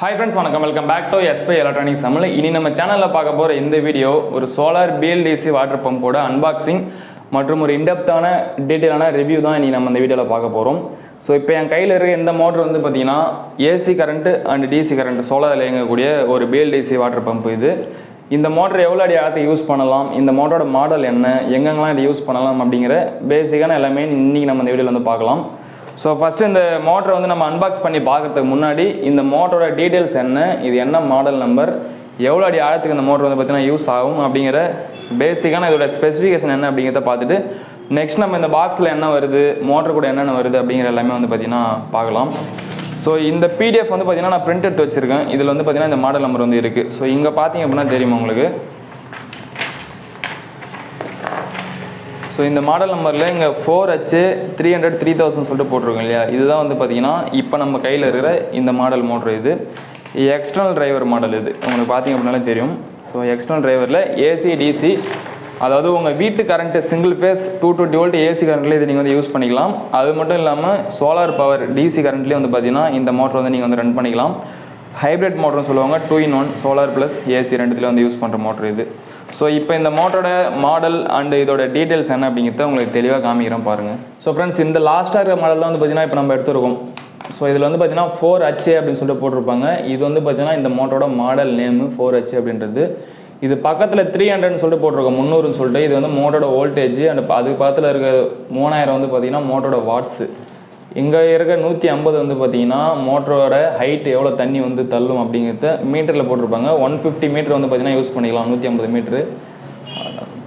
Hi friends வணக்கம். Welcome back to SP electronics Tamil இனி நம்ம சேனலில் பார்க்க போகிற இந்த வீடியோ ஒரு சோலார் பிஎல்டிசி வாட்டர் பம்போட அன்பாக்சிங் மற்றும் ஒரு இன்டெப்த்தான டீட்டெயிலான ரிவ்யூ தான் இனி நம்ம இந்த வீடியோவில் பார்க்க போகிறோம் ஸோ இப்போ என் கையில் இருக்க இந்த மோட்டர் வந்து பார்த்தீங்கன்னா AC current and DC current சோலாரில் இயங்கக்கூடிய ஒரு பிஎல்டிசி வாட்டர் பம்ப் இது. இந்த மோட்டர் எவ்வளோ அடி ஆழத்துக்கு யூஸ் பண்ணலாம்? இந்த மோட்டரோட மாடல் என்ன? எங்கெங்கெல்லாம் இதை யூஸ் பண்ணலாம்? அப்படிங்கிற பேசிக்கான எல்லாமே இன்றைக்கி நம்ம இந்த வீடியோவில் வந்து பார்க்கலாம். ஸோ ஃபஸ்ட்டு இந்த மோட்டரை வந்து நம்ம அன்பாக்ஸ் பண்ணி பார்க்கறதுக்கு முன்னாடி இந்த மோட்டரோட டீட்டெயில்ஸ் என்ன இது என்ன மாடல் நம்பர் எவ்வளோ அடி ஆழத்துக்கு இந்த மோட்டர் வந்து பார்த்தீங்கன்னா யூஸ் ஆகும் அப்படிங்கிற பேசிக்கான இதோட ஸ்பெசிஃபிகேஷன் என்ன அப்படிங்கிறத பார்த்துட்டு நெக்ஸ்ட் நம்ம இந்த பாக்ஸில் என்ன வருது மோட்டர் கூட என்னென்ன வருது அப்படிங்கிற எல்லாமே வந்து பார்த்திங்கன்னா பார்க்கலாம். ஸோ இந்த பிடிஎஃப் வந்து பார்த்தீங்கன்னா நான் பிரிண்ட் எடுத்து வச்சுருக்கேன். இதில் வந்து பார்த்திங்கன்னா இந்த மாடல் நம்பர் வந்து இருக்குது ஸோ இங்கே பார்த்தீங்க அப்படின்னா தெரியுமா உங்களுக்கு? ஸோ இந்த மாடல் நம்பரில் இங்கே four H three hundred three thousand சொல்லிட்டு போட்டிருக்கோம் இல்லையா? இதுதான் வந்து பார்த்தீங்கன்னா இப்போ நம்ம கையில் இருக்கிற இந்த மாடல் மோட்ரு இது. எக்ஸ்டர்னல் டிரைவர் மாடல் இது. உங்களுக்கு பார்த்தீங்க அப்படின்னாலே தெரியும். ஸோ எக்ஸ்டர்னல் டிரைவரில் ஏசி டிசி அதாவது உங்கள் வீட்டு current single phase two twenty volt AC கரண்ட்லேயே இது நீங்கள் வந்து யூஸ் பண்ணிக்கலாம். அது மட்டும் இல்லாமல் சோலார் பவர் டிசி கரண்ட்லேயே வந்து பார்த்தீங்கன்னா இந்த மோட்டர் வந்து நீங்கள் வந்து ரன் பண்ணிக்கலாம். ஹைப்ரிட் மோட்டர்னு சொல்லுவாங்க two in one solar plus AC ரெண்டுத்துலேயும் வந்து யூஸ் பண்ணுற மோட்டர் இது. ஸோ இப்போ இந்த மோட்டரோட மாடல் அண்டு இதோட டீட்டெயில்ஸ் என்ன அப்படிங்கிறத உங்களுக்கு தெளிவாக காமிக்கிறேன் பாருங்கள் ஸோ ஃப்ரெண்ட்ஸ் இந்த லாஸ்ட்டாக இருக்கிற மாடல் தான் வந்து பார்த்தீங்கன்னா இப்போ நம்ம எடுத்துருக்கோம். ஸோ இதில் வந்து பார்த்தீங்கன்னா ஃபோர் ஹச் அப்படின்னு சொல்லிட்டு போட்டிருப்பாங்க. இது வந்து பார்த்தீங்கன்னா இந்த மோட்டரோட மாடல் நேமு ஃபோர் ஹச் அப்படின்றது. இது பக்கத்தில் த்ரீ ஹண்ட்ரட்னு சொல்லிட்டு போட்டிருக்கோம் முந்நூறுன்னு சொல்லிட்டு. இது வந்து மோட்டரோட வோல்டேஜ் அண்ட் அதுக்கு பக்கத்தில் இருக்க மூணாயிரம் வந்து பார்த்தீங்கன்னா மோட்டரோட வாட்ஸு இங்கே இருக்க நூற்றி ஐம்பது வந்து பார்த்தீங்கன்னா மோட்டரோட ஹைட் எவ்வளோ தண்ணி வந்து தள்ளும் அப்படிங்கிறத மீட்டரில் போட்டிருப்பாங்க. ஒன் ஃபிஃப்டி மீட்டர் வந்து பார்த்தீங்கன்னா யூஸ் பண்ணிக்கலாம் நூற்றி ஐம்பது மீட்ரு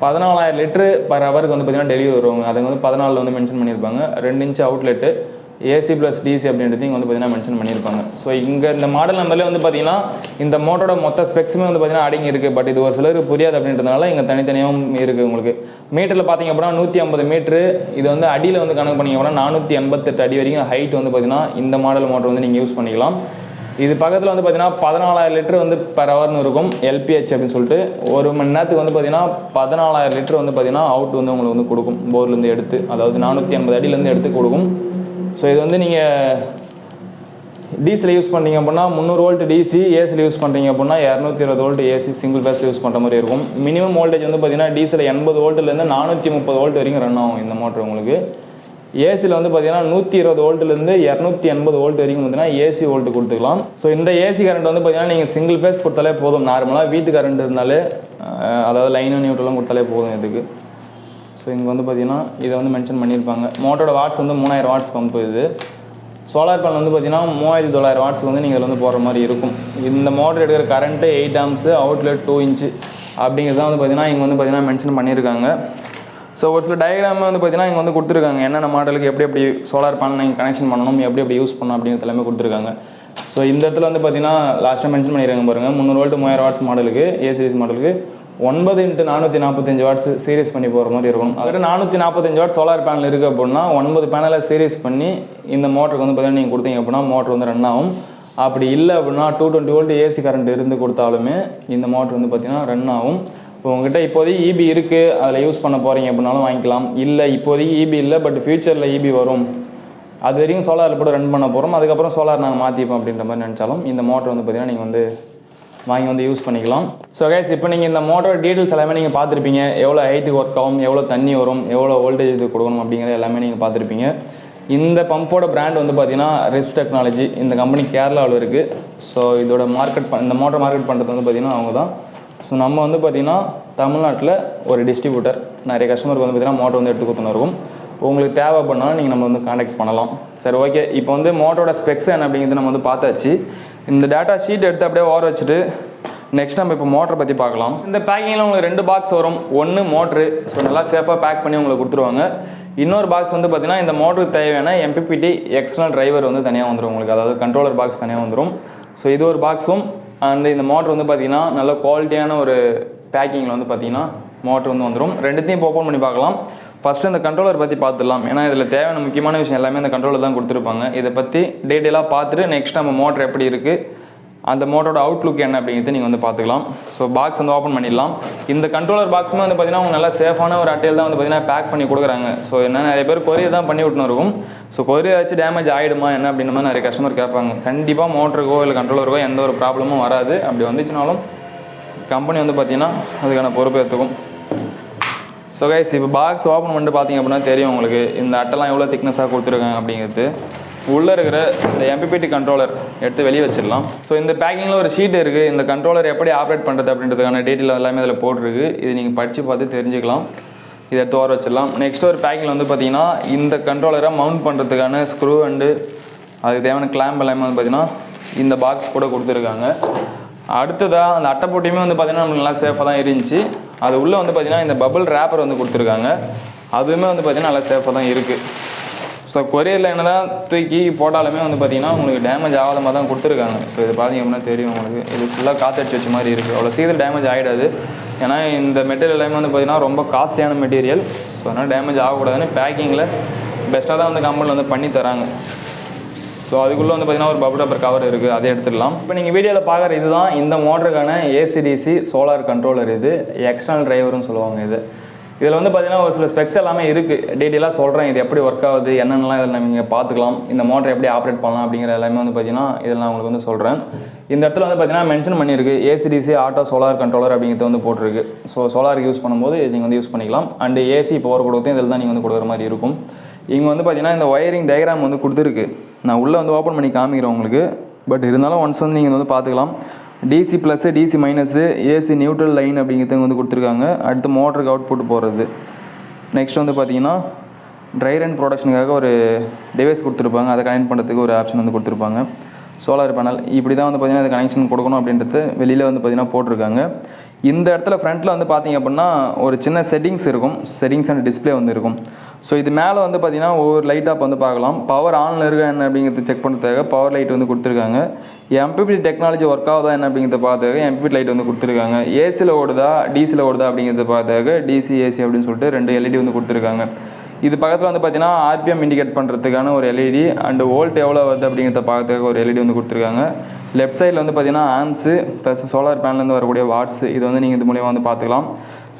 பதினாலாயிரம் லிட்ரு பர் ஹவருக்கு வந்து பார்த்தீங்கன்னா டெலிவரி வருவாங்க. அதை வந்து பதினாலில் வந்து மென்ஷன் பண்ணியிருப்பாங்க. ரெண்டு inch outlet AC plus DC அப்படின்றது இங்கே வந்து பார்த்தீங்கன்னா மென்ஷன் பண்ணியிருப்பாங்க. ஸோ இங்கே இந்த மாடல் நம்பர்லேயே வந்து பார்த்தீங்கன்னா இந்த மோட்டரோட மொத்த ஸ்பெக்ஸுமே வந்து பார்த்தீங்கன்னா அடங்கி இருக்குது பட் இது ஒரு சிலருக்கு புரியாது அப்படின்றதுனால இங்கே தனித்தனியாகவும் இருக்குது உங்களுக்கு. மீட்டரில் பார்த்தீங்க அப்படின்னா நூற்றி ஐம்பது மீட்ரு இது வந்து அடியில் வந்து கணக்கு பண்ணிங்க அப்படின்னா நானூற்றி எண்பத்தெட்டு அடி வரைக்கும் ஹைட் வந்து பார்த்தீங்கன்னா இந்த மாடல் மோட்டர் வந்து நீங்கள் யூஸ் பண்ணிக்கலாம். இது பக்கத்தில் வந்து பார்த்தீங்கன்னா பதினாலாயிரம் லிட்டர் வந்து பர் ஹவர்னு இருக்கும். எல்பிஹெச் அப்படின்னு சொல்லிட்டு. ஒரு மணி நேரத்துக்கு வந்து பார்த்தீங்கன்னா பதினாலாயிரம் லிட்டர் வந்து பார்த்தீங்கன்னா அவுட் வந்து உங்களுக்கு வந்து கொடுக்கும். போர்லேருந்து எடுத்து அதாவது நானூற்றி ஐம்பது அடியிலேருந்து எடுத்து கொடுக்கும். ஸோ இது வந்து நீங்கள் டீசல் யூஸ் பண்ணுறீங்க அப்படின்னா முந்நூறு வோல்ட் டிசி ஏசியில் யூஸ் பண்ணுறீங்க அப்படின்னா இரநூத்தி இருபது வோல்ட் ஏசி சிங்கிள் பேஸில் யூஸ் பண்ணுற மாதிரி இருக்கும். மினிமம் வோல்டேஜ் வந்து பார்த்தீங்கன்னா டீசல் எண்பது வோல்ட்லேருந்து நானூற்றி முப்பது வோல்ட் வரைக்கும் ரன் ஆகும் இந்த மோட்டர் உங்களுக்கு. ஏசியில் வந்து பார்த்தீங்கன்னா நூற்றி இருபது வோல்ட்லேருந்து இரநூத்தி எண்பது வோல்ட் வரைக்கும் பார்த்தீங்கன்னா ஏசி வோல்ட் கொடுத்துக்கலாம். ஸோ இந்த ஏசி கரண்ட் வந்து பார்த்தீங்கன்னா நீங்கள் சிங்கிள் ஃபேஸ் கொடுத்தாலே போதும். நார்மலாக வீட்டு கரண்ட் இருந்தாலே அதாவது லைனும் நியூட்ரலும் கொடுத்தாலே போதும் இதுக்கு. ஸோ இங்கே வந்து பார்த்தீங்கன்னா இதை வந்து மென்ஷன் பண்ணியிருப்பாங்க. மோட்டரோட வாட்ஸ் வந்து மூணாயிரம் வாட்ஸ் பம்ப் இது. சோலார் பேனல் வந்து பார்த்தீங்கன்னா மூவாயிரத்தி தொள்ளாயிரம் வாட்ஸ் வந்து நீங்கள் இதில் வந்து போடுற மாதிரி இருக்கும். இந்த மோட்டர் எடுக்கிற current eight amps outlet two inch அப்படிங்கிறது தான் வந்து பார்த்தீங்கன்னா இங்கே வந்து பார்த்தீங்கன்னா மென்ஷன் பண்ணியிருக்காங்க. ஸோ ஒரு சில டயக்ராமே வந்து பார்த்தீங்கன்னா இங்கே வந்து கொடுத்துருக்காங்க. என்னென்ன மாடலுக்கு எப்படி எப்படி சோலார் பேனல் நீங்கள் கனெக்ஷன் பண்ணணும் எப்படி எப்படி யூஸ் பண்ணணும் அப்படிங்கிறது எல்லாமே கொடுத்துருக்காங்க. ஸோ இந்த இடத்துல வந்து பார்த்தீங்கன்னா லாஸ்ட்டாக மென்ஷன் பண்ணியிருக்காங்க பாருங்கள் முந்நூறு வோல்ட் மூவாயிரம் வாட்ஸ் மாடலுக்கு ஏசிஎஸ் மாடலுக்கு ஒன்பது இன்ட்டு நானூற்றி நாற்பத்தஞ்சு வாட்ஸ் சீரியஸ் பண்ணி போகிற மாதிரி இருக்கும் அதில் நானூற்றி நாற்பத்தஞ்சு வாட் சோலார் பேனல் இருக்குது அப்படின்னா ஒன்பது பேனலை சீரியஸ் பண்ணி இந்த மோட்டருக்கு வந்து பார்த்தீங்கன்னா நீங்கள் கொடுத்தீங்க அப்படின்னா மோட்டர் வந்து ரன் ஆகும். அப்படி இல்லை அப்படின்னா two twenty volt AC current இருந்து கொடுத்தாலுமே இந்த மோட்டர் வந்து பார்த்தீங்கன்னா ரன் ஆகும். இப்போ உங்ககிட்ட இப்போதைக்கு இபி இருக்குது அதில் யூஸ் பண்ண போகிறீங்க அப்படின்னாலும் வாங்கிக்கலாம். இல்லை இப்போதைக்கு இபி இல்லை பட் ஃப்யூச்சரில் இபி வரும். அது வரைக்கும் சோலாரில் போட்டு ரன் பண்ண போகிறோம் அதுக்கப்புறம் சோலார் நாங்கள் மாற்றிப்போம் அப்படின்ற மாதிரி நினச்சாலும் இந்த மோட்டர் வந்து பார்த்தீங்கன்னா நீங்கள் வந்து வாங்கி வந்து யூஸ் பண்ணிக்கலாம். ஸோ கைஸ் இப்போ நீங்கள் இந்த மோட்டர் டீட்டெயில்ஸ் எல்லாமே நீங்கள் பார்த்துருப்பீங்க. எவ்வளோ ஹைட்டுக்கு ஒர்க் ஆகும் எவ்வளோ தண்ணி வரும் எவ்வளோ வோல்டேஜ் இது கொடுக்கணும் அப்படிங்கிற எல்லாமே நீங்கள் பார்த்துருப்பீங்க. இந்த பம்போட பிராண்ட் வந்து பார்த்தீங்கன்னா ரிப்ஸ் டெக்னாலஜி இந்த கம்பெனி கேரளாவில் இருக்குது ஸோ இதோட மார்க்கெட் இந்த மோட்டர் மார்க்கெட் பண்ணுறது வந்து பார்த்தீங்கன்னா அவங்க தான் ஸோ நம்ம வந்து பார்த்திங்கன்னா தமிழ்நாட்டில் ஒரு டிஸ்ட்ரிபியூட்டர் நிறைய கஸ்டமருக்கு வந்து பார்த்திங்கன்னா மோட்டர் வந்து எடுத்து கொடுத்துன்னு இருக்கும். உங்களுக்கு தேவைப்படனாலும் நீங்கள் நம்ம வந்து காண்டாக்ட் பண்ணலாம். சரி ஓகே இப்போ வந்து மோட்டரோட ஸ்பெக்ஸ் என்ன அப்படிங்கிறது நம்ம வந்து பார்த்தாச்சு. இந்த டேட்டா ஷீட் எடுத்து அப்படியே ஓர வச்சுட்டு நெக்ஸ்ட் நம்ம இப்போ மோட்டரை பற்றி பார்க்கலாம். இந்த பேக்கிங்கில் உங்களுக்கு ரெண்டு பாக்ஸ் வரும். ஒன்று மோட்ரு ஸோ நல்லா சேஃபாக பேக் பண்ணி உங்களுக்கு கொடுத்துருவாங்க. இன்னொரு பாக்ஸ் வந்து பார்த்தீங்கன்னா இந்த மோட்டருக்கு தேவையான எம்பிபிடி எக்ஸ்டர்னல் டிரைவர் வந்து தனியாக வந்துடும் உங்களுக்கு. அதாவது கண்ட்ரோலர் பாக்ஸ் தனியாக வந்துடும் ஸோ இது ஒரு பாக்ஸும் அண்ட் இந்த மோட்டர் வந்து பார்த்தீங்கன்னா நல்ல குவாலிட்டியான ஒரு பேக்கிங்கில் வந்து பார்த்தீங்கன்னா மோட்டர் வந்து வந்துடும் ரெண்டுத்தையும் இப்போ ஓப்பன் பண்ணி பார்க்கலாம். ஃபஸ்ட்டு இந்த கண்ட்ரோலர் பற்றி பார்த்துடலாம். ஏன்னா இதில் தேவையான முக்கியமான விஷயம் எல்லாமே இந்த கண்ட்ரோலர் தான் கொடுத்துருப்பாங்க. இதை பற்றி டீட்டெயிலாக பார்த்துட்டு நெக்ஸ்ட் நம்ம மோட்டர் எப்படி இருக்குது அந்த மோட்டரோட அவுட்லுக் என்ன அப்படிங்கிறது நீங்கள் வந்து பார்த்துக்கலாம். ஸோ பாக்ஸ் வந்து ஓப்பன் பண்ணிடலாம். இந்த கண்ட்ரோலர் பாக்ஸுமே வந்து பார்த்தீங்கன்னா அவங்க நல்லா சேஃபான ஒரு அட்டையில் தான் வந்து பார்த்தீங்கன்னா பேக் பண்ணி கொடுக்குறாங்க. ஸோ என்ன நிறைய பேர் கொரியர் தான் பண்ணி விட்டுனு இருக்கும். ஸோ கொரியர் ஏதாச்சும் டேமேஜ் ஆகிடுமா என்ன அப்படின்ற மாதிரி நிறைய கஸ்டமர் கேட்பாங்க. கண்டிப்பாக மோட்டருக்கோ இல்லை கண்ட்ரோலருக்கோ எந்த ஒரு ப்ராப்ளமும் வராது. அப்படி வந்துச்சுனாலும் கம்பெனி வந்து பார்த்தீங்கன்னா அதுக்கான பொறுப்பு எடுத்துக்கும் ஸோ கைஸ் இப்போ பாக்ஸ் ஓப்பன் பண்ணிட்டு பார்த்தீங்க அப்படின்னா தெரியும் உங்களுக்கு. இந்த அட்டைலாம் எவ்வளோ திக்னஸாக கொடுத்துருக்காங்க அப்படிங்கிறது. உள்ளே இருக்கிற இந்த எம்பிபிடி கண்ட்ரோலர் எடுத்து வெளியே வச்சிடலாம். ஸோ இந்த பேக்கிங்கில் ஒரு ஷீட் இருக்குது இந்த கண்ட்ரோலர் எப்படி ஆப்ரேட் பண்ணுறது அப்படின்றதுக்கான டீட்டெயில் எல்லாமே அதில் போட்டிருக்கு. இது நீங்கள் படித்து பார்த்து தெரிஞ்சுக்கலாம். இதை எடுத்து ஓர வச்சிடலாம். நெக்ஸ்ட் ஒரு பேக்கிங் வந்து பார்த்தீங்கன்னா இந்த கண்ட்ரோலரை மவுண்ட் பண்ணுறதுக்கான ஸ்க்ரூ அண்டு அதுக்கு தேவையான கிளாம்ப் எல்லாமே வந்து பார்த்தீங்கன்னா இந்த பாக்ஸ் கூட கொடுத்துருக்காங்க. அடுத்ததாக அந்த அட்டை போட்டியுமே வந்து பார்த்தீங்கன்னா நம்மளுக்கு நல்லா சேஃபாக தான் இருந்துச்சு. அது உள்ளே வந்து பார்த்தீங்கன்னா இந்த பபுள் ரேப்பர் வந்து கொடுத்துருக்காங்க. அதுவுமே வந்து பார்த்தீங்கன்னா நல்லா சேஃபாக தான் இருக்குது ஸோ கொரியரில் என்ன தான் தூக்கி போட்டாலுமே வந்து பார்த்தீங்கன்னா உங்களுக்கு டேமேஜ் ஆகாத மாதிரி தான் கொடுத்துருக்காங்க. ஸோ இது பார்த்திங்க அப்படின்னா தெரியும் உங்களுக்கு. இது ஃபுல்லாக காத்தடிச்சு வச்ச மாதிரி இருக்குது அவ்வளோ சீக்கிரம் டேமேஜ் ஆகிடாது ஏன்னா இந்த மெட்டீரியல் எல்லாமே வந்து பார்த்தீங்கன்னா ரொம்ப காஸ்ட்லியான மெட்டீரியல் ஸோ அதனால் டேமேஜ் ஆகக்கூடாதுன்னு பேக்கிங்கில் பெஸ்ட்டாக தான் வந்து கம்பெனியில் வந்து பண்ணி தராங்க. ஸோ அதுக்குள்ளே வந்து பார்த்தீங்கன்னா ஒரு பபுள் ரப்பர் கவர் இருக்குது அதை எடுத்துடலாம். இப்போ நீங்கள் வீடியோவில் பார்க்குற இதுதான் இந்த மோட்டருக்கான ஏசிடிசி சோலார் கண்ட்ரோலர் இது எக்ஸ்டர்னல் டிரைவர்னு சொல்லுவாங்க இது. இதில் வந்து பார்த்தீங்கன்னா ஒரு சில ஸ்பெக்ஸ் எல்லாமே இருக்குது டீட்டெயிலாக சொல்கிறேன் இது எப்படி ஒர்க் ஆகுது என்னென்னலாம் இதில் நீங்கள் பார்த்துக்கலாம் இந்த மோட்டரை எப்படி ஆப்ரேட் பண்ணலாம் அப்படிங்கிற எல்லாமே வந்து பார்த்தீங்கன்னா இதில் நான் உங்களுக்கு வந்து சொல்கிறேன் இந்த இடத்துல வந்து பார்த்தீங்கன்னா மென்ஷன் பண்ணியிருக்கு ஏசிடிசி ஆட்டோ சோலார் கண்ட்ரோலர் அப்படிங்கிறது வந்து போட்டிருக்கு. ஸோ சோலாருக்கு யூஸ் பண்ணும்போது நீங்கள் வந்து யூஸ் பண்ணிக்கலாம். அண்டு ஏசி பவர் கொடுத்து இதில் தான் நீங்கள் வந்து கொடுக்குற மாதிரி இருக்கும். இங்கே வந்து பார்த்தீங்கன்னா இந்த ஒயரிங் டயக்ராம் வந்து கொடுத்துருக்கு. நான் உள்ளே வந்து ஓப்பன் பண்ணி காமிக்கிறேன் உங்களுக்கு. பட் இருந்தாலும் ஒன்ஸ் வந்து நீங்கள் வந்து பார்த்துக்கலாம். DC plus DC minus AC neutral line அப்படிங்கிறது வந்து கொடுத்துருக்காங்க. அடுத்து மோட்டருக்கு அவுட்புட் போடுறது. நெக்ஸ்ட் வந்து பார்த்தீங்கன்னா ட்ரை ரன் ப்ரொடக்ஷனுக்காக ஒரு டிவைஸ் கொடுத்துருப்பாங்க. அதை கனெக்ட் பண்ணுறதுக்கு ஒரு ஆப்ஷன் வந்து கொடுத்துருப்பாங்க. சோலார் பேனல் இப்படி தான் வந்து பார்த்தீங்கன்னா அது கனெக்ஷன் கொடுக்கணும் அப்படின்றது வெளியில் வந்து பார்த்தீங்கன்னா போட்டிருக்காங்க. இந்த இடத்துல ஃப்ரண்ட்டில் வந்து பார்த்தீங்க அப்படின்னா ஒரு சின்ன செட்டிங்ஸ் இருக்கும். செட்டிங்ஸ் அண்ட் டிஸ்ப்ளே வந்து இருக்கும். ஸோ இது மேலே வந்து பார்த்தீங்கன்னா ஒவ்வொரு லைட்டாக வந்து பார்க்கலாம். பவர் ஆனில் இருக்கா என்ன அப்படிங்கிறது செக் பண்ணுறதுக்காக பவர் லைட் வந்து கொடுத்துருக்காங்க. எம்பிபி டெக்னாலஜி ஒர்க் ஆகுதா என்ன அப்படிங்கிறத பார்த்துக்காக எம்பிபி லைட் வந்து கொடுத்துருக்காங்க. ஏசியில் ஓடுதா டிசியில் ஓடுதா அப்படிங்கிறத பார்த்துக்காக டிசி ஏசி அப்படின்னு சொல்லிட்டு ரெண்டு எல்இடி வந்து கொடுத்துருக்காங்க. இது பக்கத்தில் வந்து பார்த்தீங்கன்னா ஆர்பிஎம் இண்டிகேட் பண்ணுறதுக்கான ஒரு எல்இடி அண்டு வோல்ட் எவ்வளோ வருது அப்படிங்கிறத பார்க்கறதுக்கு ஒரு எல்இடி வந்து கொடுத்துருக்காங்க. லெஃப்ட் சைடில் வந்து பார்த்தீங்கன்னா ஆம்ஸு ப்ளஸ் சோலார் பேனலேருந்து வரக்கூடிய வாட்ஸு இது வந்து நீங்கள் இது மூலியமாக வந்து பார்த்துக்கலாம்.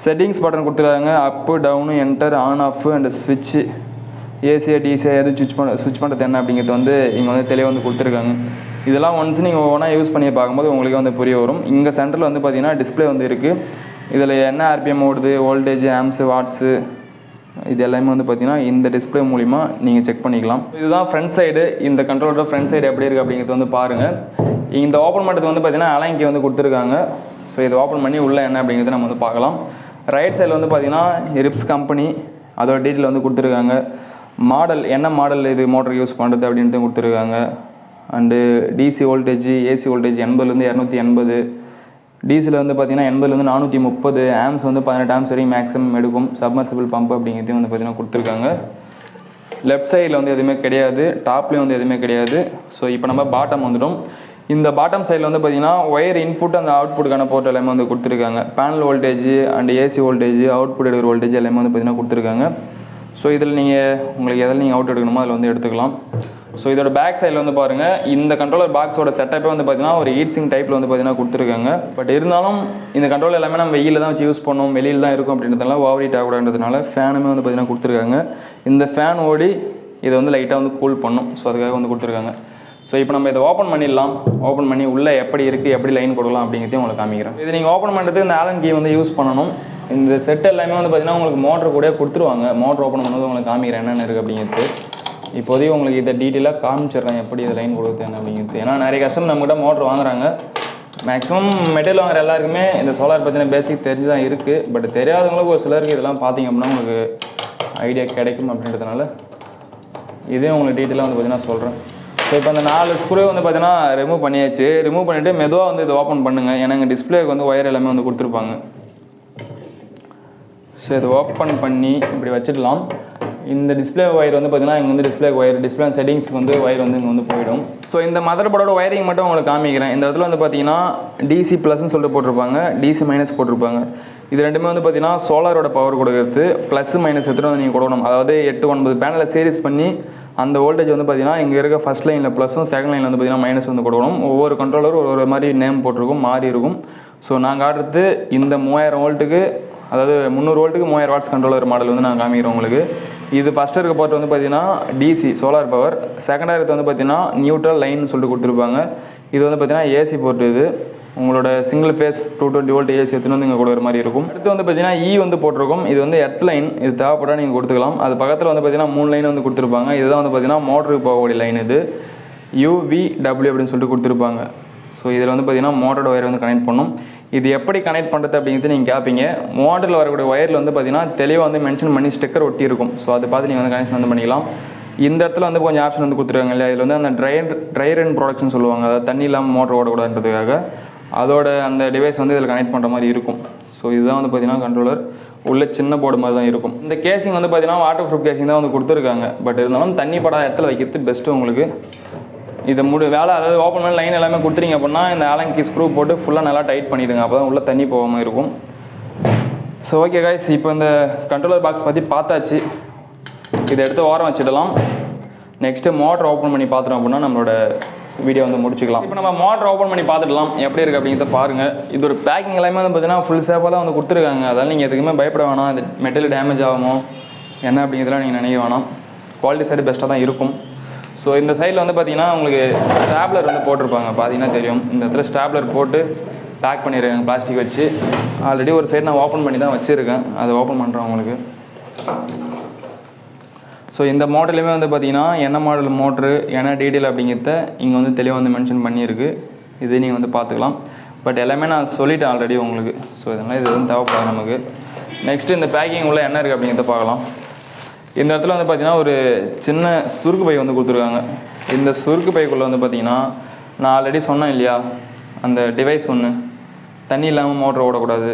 செட்டிங்ஸ் பட்டன் கொடுத்துருக்காங்க. Up down enter on off and ஸ்விட்ச்சு ஏசியா டிசியா எது சுவிச் பண்ண சுவிச் பண்ணுறது என்ன அப்படிங்கிறது வந்து இங்கே வந்து தெளிவாக வந்து கொடுத்துருக்காங்க. இதெல்லாம் ஒன்ஸ் நீங்கள் ஒவ்வொன்றா யூஸ் பண்ணி பார்க்கும்போது உங்களுக்கு வந்து புரிய வரும். இங்கே சென்டரில் வந்து பார்த்தீங்கன்னா டிஸ்ப்ளே வந்து இருக்குது இதில் என்ன ஆர்பிஎம் ஓடுது? வோல்டேஜ் ஆம்ஸு வாட்ஸு இது எல்லாமே வந்து பார்த்தீங்கன்னா இந்த டிஸ்ப்ளே மூலிமா நீங்கள் செக் பண்ணிக்கலாம். இதுதான் ஃப்ரண்ட் சைடு இந்த கண்ட்ரோலோட ஃப்ரண்ட் சைடு எப்படி இருக்குது அப்படிங்கிறது வந்து பாருங்கள் இந்த ஓப்பன் பண்ணுறது வந்து பார்த்தீங்கன்னா அலைங்கி வந்து கொடுத்துருக்காங்க. ஸோ இதை ஓப்பன் பண்ணி உள்ள என்ன அப்படிங்கிறது நம்ம வந்து பார்க்கலாம். ரைட் சைடில் வந்து பார்த்தீங்கன்னா ரிப்ஸ் கம்பெனி அதோட டீட்டெயில் வந்து கொடுத்துருக்காங்க. மாடல் என்ன மாடல் இது மோட்டர் யூஸ் பண்ணுறது அப்படின்ட்டு கொடுத்துருக்காங்க. And DC voltage AC voltage எண்பதுலேருந்து இரநூத்தி எண்பது. டீசல் வந்து பார்த்தீங்கன்னா எண்பதுலேருந்து நானூற்றி முப்பது ஆம்ஸ் வந்து பதினெட்டு ஆம்ஸ் வரைக்கும் மேக்ஸிமம் எடுக்கும். சப்மர்சிபிள் பம்ப் அப்படிங்கிறதையும் வந்து பார்த்தீங்கன்னா கொடுத்துருக்காங்க. லெஃப்ட் சைடில் வந்து எதுவுமே கிடையாது. டாப்லேயும் வந்து எதுவுமே கிடையாது. ஸோ இப்போ நம்ம பாட்டம் வந்துடும் இந்த பாட்டம் சைடில் வந்து பார்த்தீங்கன்னா ஒயர் இன்புட் அந்த அவுட்புட்டுக்கான போர்ட் எல்லாமே வந்து கொடுத்துருக்காங்க. Panel voltage and AC voltage output எடுக்கிற வோல்டேஜ் எல்லாமே வந்து பார்த்தீங்கன்னா கொடுத்துருக்காங்க. ஸோ இதில் நீங்கள் உங்களுக்கு எதில் நீங்கள் அவுட் எடுக்கணுமோ அதில் வந்து எடுத்துக்கலாம். ஸோ இதோட பேக் சைடில் வந்து பாருங்கள் இந்த கண்ட்ரோலர் பாக்ஸோட செட்டப்பே வந்து பார்த்தீங்கன்னா ஒரு ஹீட் சிங் டைப்பில் வந்து பார்த்தீங்கன்னா கொடுத்துருக்காங்க. பட் இருந்தாலும் இந்த கண்ட்ரோல் எல்லாமே நம்ம வெயில் தான் வச்சு யூஸ் பண்ணுவோம் வெளியில் தான் இருக்கும் அப்படின்றதுனால ஓவர் ஹீட் ஆகக்கூடாதுன்றதுனால ஃபேனுமே வந்து பார்த்தீங்கன்னா கொடுத்துருக்காங்க. இந்த ஃபேன் ஓடி இதை வந்து லைட்டாக வந்து கூல் பண்ணும். ஸோ அதுக்காக வந்து கொடுத்துருக்காங்க. ஸோ இப்போ நம்ம இதை ஓப்பன் பண்ணிடலாம். ஓப்பன் பண்ணி உள்ளே எப்படி இருக்குது எப்படி லைன் கொடுக்கலாம் அப்படிங்கிறதையும் உங்களுக்கு காமிக்கிறேன். இது நீங்கள் ஓப்பன் பண்ணுறது இந்த ஆலன் கீ வந்து யூஸ் பண்ணணும். இந்த செட் எல்லாமே வந்து பார்த்தீங்கன்னா உங்களுக்கு மோட்டர் கூட கொடுத்துருவாங்க. மோட்டர் ஓப்பன் பண்ணும்போது உங்களுக்கு காமிக்கிறேன் என்னென்ன இருக்குது அப்படிங்கிறது. இப்போதைக்கு உங்களுக்கு இதை டீட்டெயிலாக காமிச்சிடுறேன் எப்படி இதை லைன் கொடுத்தேன் அப்படிங்கிறது. ஏன்னா நிறைய கஸ்டமர் நம்மகிட்ட மோட்டர் வாங்குறாங்க. மேக்ஸிமம் மெட்டீரியல் வாங்குற எல்லாருக்குமே இந்த சோலார் பற்றின பேசிக் தெரிஞ்சு தான் இருக்குது பட் தெரியாதவங்களுக்கு ஒரு சிலருக்கு இதெல்லாம் பார்த்தீங்க அப்படின்னா உங்களுக்கு ஐடியா கிடைக்கும் அப்படின்றதுனால இதையும் உங்களுக்கு டீட்டெயிலாக வந்து பார்த்தீங்கன்னா சொல்கிறேன் ஸோ இப்போ அந்த நாலு ஸ்க்ரூ வந்து பார்த்தீங்கன்னா ரிமூவ் பண்ணியாச்சு. ரிமூவ் பண்ணிவிட்டு மெதுவாக வந்து இதை ஓப்பன் பண்ணுங்கள் ஏன்னா எங்கள் டிஸ்பிளேக்கு வந்து ஒயர் எல்லாமே வந்து கொடுத்துருப்பாங்க. ஸோ இதை ஓப்பன் பண்ணி இப்படி வச்சிடலாம். இந்த டிஸ்ப்ளே ஒயர் வந்து பார்த்தீங்கன்னா இங்கே வந்து டிஸ்ப்ளே ஒயர் டிஸ்ப்ளே செட்டிங்ஸ்க்கு வந்து ஒயர் வந்து இங்கே வந்து போயிடும். ஸோ இந்த மதர் போர்டோட ஒயரிங் மட்டும் உங்களுக்கு காமிக்கிறேன். இந்த இடத்துல வந்து பார்த்தீங்கன்னா டிசி ப்ளஸ்ன்னு சொல்லிட்டு போட்டிருப்பாங்க. டிசி மைனஸ் போட்டிருப்பாங்க. இது ரெண்டுமே வந்து பார்த்தீங்கன்னா சோலாரோட பவர் கொடுக்கறது. ப்ளஸ் மைனஸ் எடுத்துகிட்டு வந்து நீங்கள் கொடுக்கணும்? அதாவது எட்டு ஒன்பது பேனலை சீரிஸ் பண்ணி அந்த வோல்டேஜ் வந்து பார்த்தீங்கன்னா இங்கே இருக்க ஃபஸ்ட் லைனில் ப்ளஸும் செகண்ட் லைனில் வந்து பார்த்தீங்கன்னா மைனஸ் வந்து கொடுக்கணும். ஒவ்வொரு கண்ட்ரோலரும் ஒரு ஒரு மாதிரி நேம் போட்டிருக்கும் மாறி இருக்கும். ஸோ நாங்கள் ஆடுறது இந்த மூவாயிரம் வோல்ட்டுக்கு அதாவது முந்நூறு வோல்ட்டுக்கு மூவாயிரம் வாட்ஸ் கண்ட்ரோலர் மாடல் வந்து நான் காமிக்கிறோம் உங்களுக்கு. இது ஃபஸ்ட்டு இருக்க போர்ட் வந்து பார்த்தீங்கன்னா டிசி சோலார் பவர் செகண்டாக இருக்கிறது வந்து பார்த்தீங்கன்னா நியூட்ரல் லைன் சொல்லிட்டு கொடுத்துருப்பாங்க. இது வந்து பார்த்தீங்கன்னா ஏசி போர்ட் இது. உங்களோட single phase two twenty volt AC எடுத்துன்னு வந்து இங்கே கொடுக்குற மாதிரி இருக்கும். அடுத்து வந்து பார்த்தீங்கன்னா இ e வந்து போட்டிருக்கும். இது வந்து எர்த் லைன் இது தேவைப்பட்டால் நீங்கள் கொடுத்துக்கலாம். அது பக்கத்தில் வந்து பார்த்தீங்கன்னா மூணு லைன் வந்து கொடுத்துருப்பாங்க. இதுதான் வந்து பார்த்தீங்கன்னா மோட்டருக்கு போகக்கூடிய லைன் இது. யூவிடபிள்யூ அப்படின்னு சொல்லிட்டு கொடுத்துருப்பாங்க. ஸோ இதில் வந்து பார்த்தீங்கன்னா மோட்டரோட ஒயர் வந்து கனெக்ட் பண்ணும். இது எப்படி கனெக்ட் பண்ணுறது அப்படிங்கிறது நீங்கள் கேட்பீங்க மோட்டரில் வரக்கூடிய ஒயரில் வந்து பார்த்தீங்கன்னா தெளிவாக வந்து மென்ஷன் பண்ணி ஸ்டிக்கர் ஒட்டி இருக்கும். ஸோ அதை பார்த்து நீங்கள் வந்து கனெக்ஷன் வந்து பண்ணிக்கலாம். இந்த இடத்துல வந்து கொஞ்சம் ஆப்ஷன் வந்து கொடுத்துருக்காங்க இல்லையா? இதில் வந்து அந்த ட்ரை ட்ரை ரன் ப்ராடக்ட்னு சொல்லுவாங்க. அதாவது தண்ணி இல்லாமல் மோட்டர் ஓடக்கூடாதுன்றதுக்காக அதோட அந்த டிவைஸ் வந்து இதில் கனெக்ட் பண்ணுற மாதிரி இருக்கும். ஸோ இதுதான் வந்து பார்த்தீங்கன்னா கண்ட்ரோலர் உள்ள சின்ன போர்டு மாதிரி தான் இருக்கும். இந்த கேசிங் வந்து பார்த்தீங்கன்னா வாட்டர் ப்ரூஃப் கேசிங் தான் வந்து கொடுத்துருக்காங்க. பட் இருந்தாலும் தண்ணி படாத இடத்துல வைக்கிறது பெஸ்ட்டு உங்களுக்கு. இது முடி வேலை அதாவது ஓப்பன் பண்ணி லைன் எல்லாமே கொடுத்துறீங்க அப்படின்னா இந்த ஆலங்கி ஸ்க்ரூ போட்டு ஃபுல்லாக நல்லா டைட் பண்ணிவிடுங்க அப்போ தான் உள்ளே தண்ணி போகாமல் இருக்கும். ஸோ ஓகே காய்ஸ் இப்போ இந்த கண்ட்ரோலர் பாக்ஸ் பற்றி பார்த்தாச்சு. இதை எடுத்து ஓரம் வச்சிடலாம். நெக்ஸ்ட்டு மோட்டர் ஓப்பன் பண்ணி பார்த்துட்டோம் அப்படின்னா நம்மளோட வீடியோ வந்து முடிச்சுக்கலாம். இப்போ நம்ம மோட்டர் ஓப்பன் பண்ணி பார்த்துடலாம். எப்படி இருக்குது அப்படிங்கிறத பாருங்கள் இது ஒரு பேக்கிங் எல்லாமே வந்து பார்த்தீங்கன்னா ஃபுல் சேஃபாக தான் வந்து கொடுத்துருக்காங்க. அதனால் நீங்கள் எதுக்குமே பயப்பட வேணாம். இது மெட்டீரியல் டேமேஜ் ஆகுமோ என்ன அப்படிங்கிறதுலாம் நீங்கள் நினைக்க வேணாம். குவாலிட்டி சைடு பெஸ்ட்டாக தான் இருக்கும். ஸோ இந்த சைடில் வந்து பார்த்தீங்கன்னா உங்களுக்கு ஸ்டாப்லர் வந்து போட்டிருப்பாங்க. பார்த்தீங்கன்னா தெரியும். இந்த இடத்துல ஸ்டாப்லர் போட்டு பேக் பண்ணியிருக்காங்க பிளாஸ்டிக் வச்சு. ஆல்ரெடி ஒரு சைடு நான் ஓப்பன் பண்ணி தான் வச்சுருக்கேன். அதை ஓப்பன் பண்ணுறேன் உங்களுக்கு. ஸோ இந்த மாடலுமே வந்து பார்த்தீங்கன்னா என்ன மாடல் மோட்ரு என்ன டீட்டெயில் அப்படிங்கிறத இங்கே வந்து தெளிவாக வந்து மென்ஷன் பண்ணியிருக்கு. இது நீங்கள் வந்து பார்த்துக்கலாம். பட் எல்லாமே நான் சொல்லிட்டேன் ஆல்ரெடி உங்களுக்கு. ஸோ இதனால் இது வந்து தேவைப்படாது நமக்கு. நெக்ஸ்ட்டு இந்த பேக்கிங் உள்ள என்ன இருக்குது அப்படிங்கிறத பார்க்கலாம். இந்த இடத்துல வந்து பார்த்தீங்கன்னா ஒரு சின்ன சுருக்கு பை வந்து கொடுத்துருக்காங்க. இந்த சுருக்கு பைக்குள்ளே வந்து பார்த்தீங்கன்னா நான் ஆல்ரெடி சொன்னேன் இல்லையா? அந்த டிவைஸ் ஒன்று தண்ணி இல்லாமல் மோட்டர் ஓடக்கூடாது.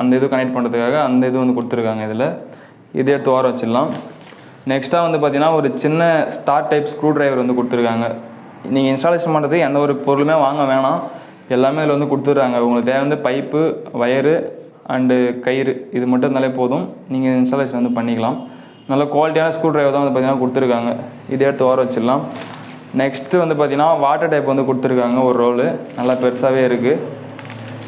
அந்த இது கனெக்ட் பண்ணுறதுக்காக அந்த இது வந்து கொடுத்துருக்காங்க இதில். இதை எடுத்து ஓர வச்சிடலாம். நெக்ஸ்ட்டாக வந்து பார்த்தீங்கன்னா ஒரு சின்ன ஸ்டார்ட் டைப் ஸ்க்ரூ டிரைவர் வந்து கொடுத்துருக்காங்க. நீங்கள் இன்ஸ்டாலேஷன் பண்ணுறதுக்கு எந்த ஒரு பொருளுமே வாங்க வேணாம். எல்லாமே இதில் வந்து கொடுத்துட்றாங்க. உங்களுக்கு தேவை வந்து பைப்பு வயரு அண்டு கயிறு. இது மட்டும் இருந்தாலே போதும். நீங்கள் இன்ஸ்டாலேஷன் வந்து பண்ணிக்கலாம். நல்ல குவாலிட்டியான ஸ்க்ரூ ட்ரைவர் தான் வந்து பார்த்தீங்கன்னா கொடுத்துருக்காங்க. இதை எடுத்து ஓர வச்சிடலாம். நெக்ஸ்ட்டு வந்து பார்த்தீங்கன்னா வாட்டர் டைப் வந்து கொடுத்துருக்காங்க ஒரு ரோலு நல்லா பெருசாகவே இருக்குது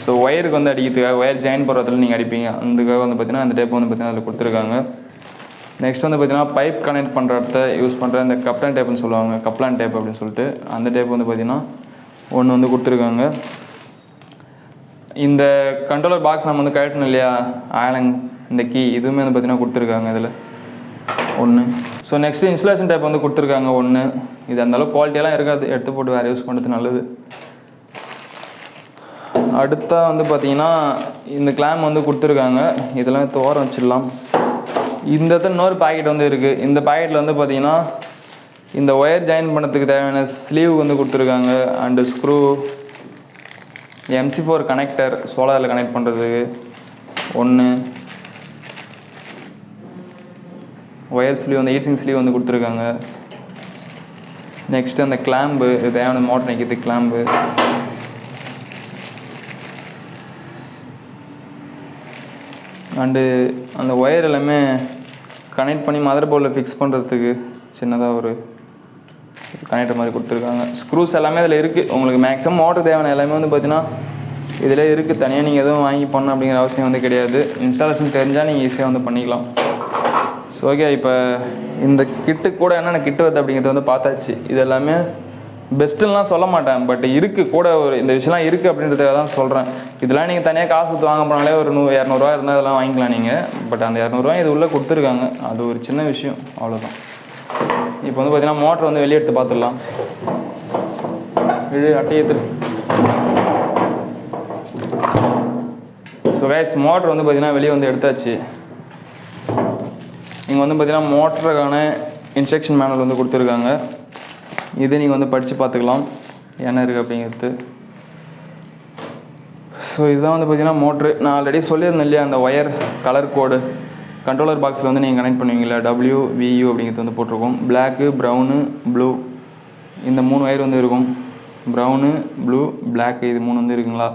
ஸோ ஒயருக்கு வந்து அடிக்கிறதுக்காக ஒயர் ஜாயின் போடுறதுல நீங்கள் அடிப்பீங்க. அதுக்காக வந்து பார்த்தீங்கன்னா அந்த டைப் வந்து பார்த்தீங்கன்னா அதில் கொடுத்துருக்காங்க. நெக்ஸ்ட் வந்து பார்த்தீங்கன்னா பைப் கனெக்ட் பண்ணுற இடத்த யூஸ் பண்ணுற இந்த கப்ளான் டைப்னு சொல்லுவாங்க கப்ளான் டேப் அப்படின்னு சொல்லிட்டு அந்த டேப் வந்து பார்த்தீங்கன்னா ஒன்று வந்து கொடுத்துருக்காங்க. இந்த கண்ட்ரோலர் பாக்ஸ் நம்ம வந்து கழட்டணும் இல்லையா? ஆலங் இந்த கீ இதுவுமே வந்து பார்த்தீங்கன்னா கொடுத்துருக்காங்க இதில். ஒன்று ஸோ நெக்ஸ்ட் இன்ஸ்டலேஷன் டைப் வந்து கொடுத்துருக்காங்க ஒன்று இது அந்த குவாலிட்டியெல்லாம் இருக்காது. எடுத்து போட்டு வேறு யூஸ் பண்ணுறது நல்லது. அடுத்தா வந்து பார்த்தீங்கன்னா இந்த கிளாம் வந்து கொடுத்துருக்காங்க. இதெல்லாம் தோரம் வச்சிடலாம். இந்த இடத்துல இன்னொரு பாக்கெட் வந்து இருக்குது இந்த பாக்கெட்டில் வந்து பார்த்தீங்கன்னா இந்த ஒயர் ஜாயின் பண்ணுறதுக்கு தேவையான ஸ்லீவ் வந்து கொடுத்துருக்காங்க. And screw MC four connector சோலாரில் connect பண்ணுறதுக்கு ஒன்று ஒயர்ஸ்லேயும் வந்து ஈட்ஸிங் ஸ்லீவ் வந்து கொடுத்துருக்காங்க. நெக்ஸ்ட்டு அந்த கிளாம்பு இது தேவையான மோட்டர் நிற்கிது கிளாம்பு அண்டு அந்த ஒயர் எல்லாமே கனெக்ட் பண்ணி மதர் போர்டில் ஃபிக்ஸ் பண்ணுறதுக்கு சின்னதாக ஒரு கனெக்டர் மாதிரி கொடுத்துருக்காங்க. ஸ்க்ரூஸ் எல்லாமே அதில் இருக்குது உங்களுக்கு மேக்ஸிமம் மோட்டர் தேவையான எல்லாமே வந்து பார்த்தீங்கன்னா இதில் இருக்குது தனியாக நீங்கள் எதுவும் வாங்கி பண்ணணும் அப்படிங்கிற அவசியம் வந்து கிடையாது. இன்ஸ்டாலேஷன் தெரிஞ்சால் நீங்கள் ஈஸியாக வந்து பண்ணிக்கலாம். ஸோ ஓகே இப்போ இந்த கிட்டு கூட என்னென்ன கிட்டு வருது அப்படிங்கிறத வந்து பார்த்தாச்சு. இது எல்லாமே பெஸ்ட்டுலாம் சொல்ல மாட்டேன். பட் இருக்குது கூட ஒரு இந்த விஷயம்லாம் இருக்குது அப்படின்றதுக்காக தான் சொல்கிறேன் இதெல்லாம் நீங்கள் தனியாக காசு கொடுத்து வாங்க போனாலே ஒரு நூ இரநூறுவா இருந்தால் இதெல்லாம் வாங்கிக்கலாம் நீங்கள் பட் அந்த இரநூறுவா இது உள்ளே கொடுத்துருக்காங்க. அது ஒரு சின்ன விஷயம். அவ்வளோதான் இப்போ வந்து பார்த்தீங்கன்னா மோட்டர் வந்து வெளியே எடுத்து பார்த்துடலாம். இது அட்டையை திரு ஸோ கைஸ் மோட்டர் வந்து பார்த்தீங்கன்னா வெளியே வந்து எடுத்தாச்சு. இங்கே வந்து பார்த்திங்கன்னா மோட்டருக்கான இன்ஸ்ட்ரக்ஷன் மேனுவல் வந்து கொடுத்துருக்காங்க. இது நீங்கள் வந்து படித்து பார்த்துக்கலாம். என்ன இருக்குது அப்படிங்கிறது. ஸோ இதுதான் வந்து பார்த்தீங்கன்னா மோட்ரு. நான் ஆல்ரெடி சொல்லியிருந்தேன் இல்லையா அந்த ஒயர் கலர் கோடு கண்ட்ரோலர் பாக்ஸில் வந்து நீங்கள் கனெக்ட் பண்ணுவீங்களா டபிள்யூ வியூ அப்படிங்கிறது வந்து போட்டிருக்கோம். பிளாக்கு ப்ரௌனு ப்ளூ இந்த மூணு ஒயர் வந்து இருக்கும். ப்ரௌனு ப்ளூ பிளாக் இது மூணு வந்து இருக்குங்களா?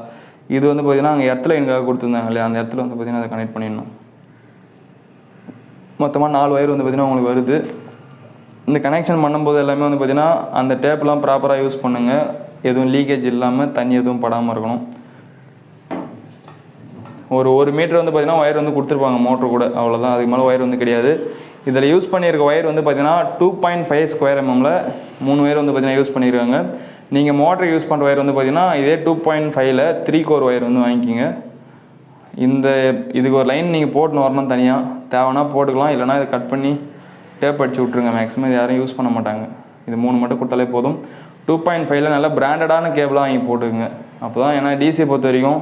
இது வந்து பார்த்தீங்கன்னா அங்கே இடத்துல எனக்காக கொடுத்துருந்தாங்க இல்லையா அந்த இடத்துல வந்து பார்த்தீங்கன்னா அதை கனெக்ட் பண்ணிடணும். மொத்தமாக நாலு ஒயர் வந்து பார்த்தீங்கன்னா உங்களுக்கு வருது. இந்த கனெக்ஷன் பண்ணும்போது எல்லாமே வந்து பார்த்திங்கன்னா அந்த டேப்லாம் ப்ராப்பராக யூஸ் பண்ணுங்கள் எதுவும் லீக்கேஜ் இல்லாமல் தண்ணி எதுவும் படாமல் இருக்கணும். ஒரு ஒரு மீட்டர் வந்து பார்த்திங்கன்னா ஒயர் வந்து கொடுத்துருப்பாங்க மோட்ரு கூட. அவ்வளோதான் அதுக்கு மேலே ஒயர் வந்து கிடையாது. இதில் யூஸ் பண்ணியிருக்க ஒயர் வந்து பார்த்தீங்கன்னா டூ பாயிண்ட் ஃபைவ் ஸ்கொயர் எம்எம்மில் மூணு ஒயர் வந்து பார்த்திங்கன்னா யூஸ் பண்ணியிருக்காங்க நீங்கள் மோட்டர் யூஸ் பண்ணுற ஒயர் வந்து பார்த்தீங்கன்னா இதே டூ பாயிண்ட் ஃபைவ்ல த்ரீ கோர் ஒயர் வந்து வாங்கிக்கிங்க. இந்த இதுக்கு ஒரு லைன் நீங்கள் போட்டுன்னு வரணும் தனியாக தேவைன்னா போட்டுக்கலாம். இல்லைனா இதை கட் பண்ணி டேப் அடிச்சு விட்ருங்க மேக்ஸிமம் இது யாரும் யூஸ் பண்ண மாட்டாங்க. இது மூணு மட்டும் கொடுத்தாலே போதும். டூ பாயிண்ட் ஃபைவ்ல நல்ல பிராண்டடான கேபிளாக வாங்கி போட்டுக்குங்க. அப்போ தான் ஏன்னா டிசியை பொறுத்த வரைக்கும்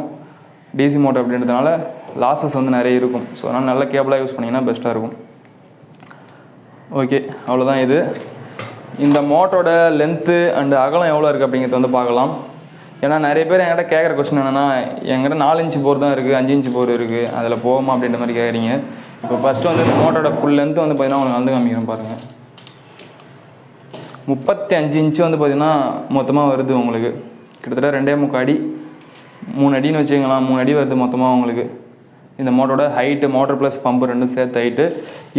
டிசி மோட்டர் அப்படின்றதுனால லாஸஸ் வந்து நிறைய இருக்கும். ஸோ அதனால் நல்ல கேபிளாக யூஸ் பண்ணிங்கன்னா பெஸ்ட்டாக இருக்கும். ஓகே அவ்வளோதான் இது. இந்த மோட்டரோட லென்த்து அண்டு அகலம் எவ்வளோ இருக்குது அப்படிங்கிறத வந்து பார்க்கலாம். ஏன்னா நிறைய பேர் என்கிட்ட கேட்குற கொஸ்டின் என்னென்னா என்கிட்ட நாலு இன்ச்சு போர் தான் இருக்குது அஞ்சு இன்ச்சு போர் இருக்குது அதில் போகுமா அப்படின்ற மாதிரி கேட்குறீங்க இப்போ ஃபஸ்ட்டு வந்து இந்த மோட்டரோட ஃபுல் லென்த்து வந்து பார்த்தீங்கன்னா உங்களுக்கு வந்து காமிக்கிறேன் பாருங்கள் முப்பத்தி அஞ்சு இன்ச்சு வந்து பார்த்தீங்கன்னா மொத்தமாக வருது உங்களுக்கு. கிட்டத்தட்ட ரெண்டே முக்கால் அடி மூணு அடின்னு வச்சுக்கலாம் மூணு அடி வருது மொத்தமாக உங்களுக்கு. இந்த மோட்டரோட ஹைட்டு மோட்டர் ப்ளஸ் பம்பு ரெண்டும் சேர்த்து ஹைட்டு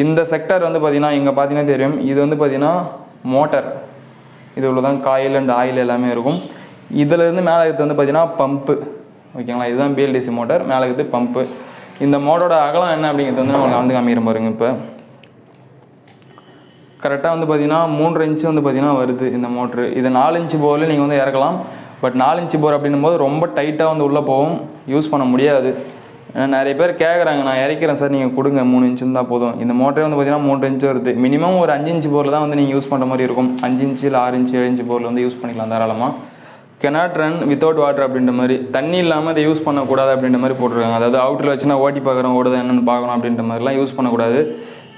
இந்த செக்டர் வந்து பார்த்தீங்கன்னா இங்கே பார்த்தீங்கன்னா தெரியும். இது வந்து பார்த்தீங்கன்னா மோட்டர் இது உள்ள தான் காயில் அண்ட் ஆயில் எல்லாமே இருக்கும். இதிலேருந்து மேலே இருக்கிறது வந்து பார்த்தீங்கன்னா பம்பு ஓகேங்களா? இதுதான் பிஎல்டிசி மோட்டர் மேலே இருக்கிறது பம்பு இந்த மோடோட அகலம் என்ன அப்படிங்கிறது வந்து நம்ம வந்து காமிக்கிற பாருங்க இப்போ. கரெக்டாக வந்து பார்த்தீங்கன்னா மூன்று இன்ச்சு வந்து பார்த்தீங்கன்னா வருது இந்த மோட்ரு இது நாலு இன்ச்சு போரில் நீங்கள் வந்து இறக்கலாம். பட் நாலு இன்ச்சு போர் அப்படின்னும் போது ரொம்ப டைட்டாக வந்து உள்ளே போகும். யூஸ் பண்ண முடியாது. ஏன்னா நிறைய பேர் கேட்குறாங்க நான் இறக்கிறேன் சார் நீங்கள் கொடுங்க. மூணு இன்ச்சு இருந்தால் போதும். இந்த மோட்டரே வந்து பார்த்தீங்கன்னா மூணு இன்ச்சு வருது. மினிமம் ஒரு அஞ்சு இன்ச்சு போரில் தான் வந்து நீங்கள் யூஸ் பண்ணுற மாதிரி இருக்கும். அஞ்சு இன்ச்சு இல்லை ஆறு இன்ச்சு ஏழு இன்ச்சு போரில் வந்து யூஸ் பண்ணிக்கலாம் தாராளமாக கெனாட் ரன் வித்தவுட் வாட்டர் அப்படின்ற மாதிரி தண்ணி இல்லாமல் அதை யூஸ் பண்ணக்கூடாது அப்படின்ற மாதிரி போட்டிருக்காங்க. அதாவது அவுட்டில் வச்சுனா ஓட்டி பார்க்குறோம் ஓடுதா என்னென்னு பார்க்கணும் அப்படின்ற மாதிரிலாம் யூஸ் பண்ணக்கூடாது.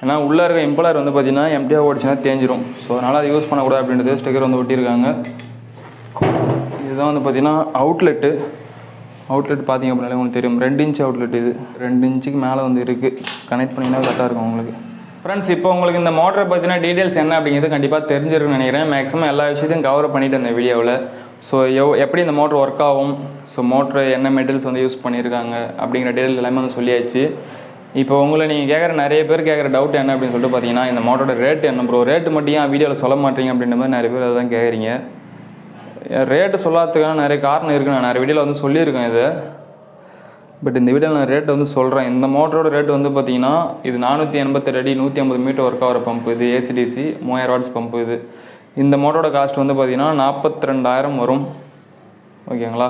ஏன்னா உள்ளே இருக்க எம்ப்ளாயர் வந்து பார்த்தீங்கன்னா எம்டியாக ஓடிச்சுன்னா தேஞ்சிரும். ஸோ அதனால் அதை யூஸ் பண்ணக்கூடாது அப்படின்றது ஸ்டிக்கர் வந்து ஒட்டியிருக்காங்க. இதுதான் வந்து பார்த்திங்கன்னா அவுட்லெட்டு அவுட்லெட் பார்த்தீங்க அப்படின்னாலே உங்களுக்கு தெரியும். ரெண்டு இன்ச் அவுட்லெட் இது. ரெண்டு இன்ச்சுக்கு மேலே வந்து இருக்குது கனெக்ட் பண்ணிங்கன்னா கரெக்டாக இருக்கும் உங்களுக்கு. ஃப்ரெண்ட்ஸ் இப்போ உங்களுக்கு இந்த மோட்டரை பற்றின டீட்டெயில்ஸ் என்ன அப்படிங்கிறது கண்டிப்பாக தெரிஞ்சிருக்குன்னு நினைக்கிறேன். மேக்ஸிமம் எல்லா விஷயத்தையும் கவர் பண்ணிட்டு இந்த வீடியோவில் ஸோ எவ் எப்படி இந்த மோட்ரு ஒர்க் ஆகும்? ஸோ மோட்ரு என்ன மெட்டீரியல்ஸ் வந்து யூஸ் பண்ணியிருக்காங்க அப்படிங்கிற டீட்டெயில் எல்லாமே வந்து சொல்லியாச்சு. இப்போ உங்களை நீங்கள் கேட்குற நிறைய பேர் கேட்குற டவுட் என்ன அப்படின்னு சொல்லிட்டு பார்த்தீங்கன்னா இந்த மோட்டரோட ரேட் என்ன ப்ரோ ரேட்டு மட்டும் ஏன் வீடியோவில் சொல்ல மாட்டீங்க அப்படின்ற மாதிரி நிறைய பேர் அதான் கேட்குறீங்க ரேட்டு சொல்லாததுக்கான நிறைய காரணம் இருக்குது நான் நிறைய வீடியோவில் வந்து சொல்லியிருக்கேன் இதை. பட் இந்த வீடியோவில் நான் ரேட் வந்து சொல்கிறேன் இந்த மோட்டரோட ரேட் வந்து பார்த்தீங்கன்னா இது நானூற்றி எண்பத்தெட்டு அடி நூற்றி ஐம்பது மீட்டர் ஒர்க் ஆகிற பம்ப் இது ஏசிடிசி மூவாயிரம் வாட்ஸ் பம்ப் இது. இந்த மாடோட காஸ்ட் வந்து பார்த்தீங்கன்னா நாற்பத்தி ரெண்டாயிரம் வரும். ஓகேங்களா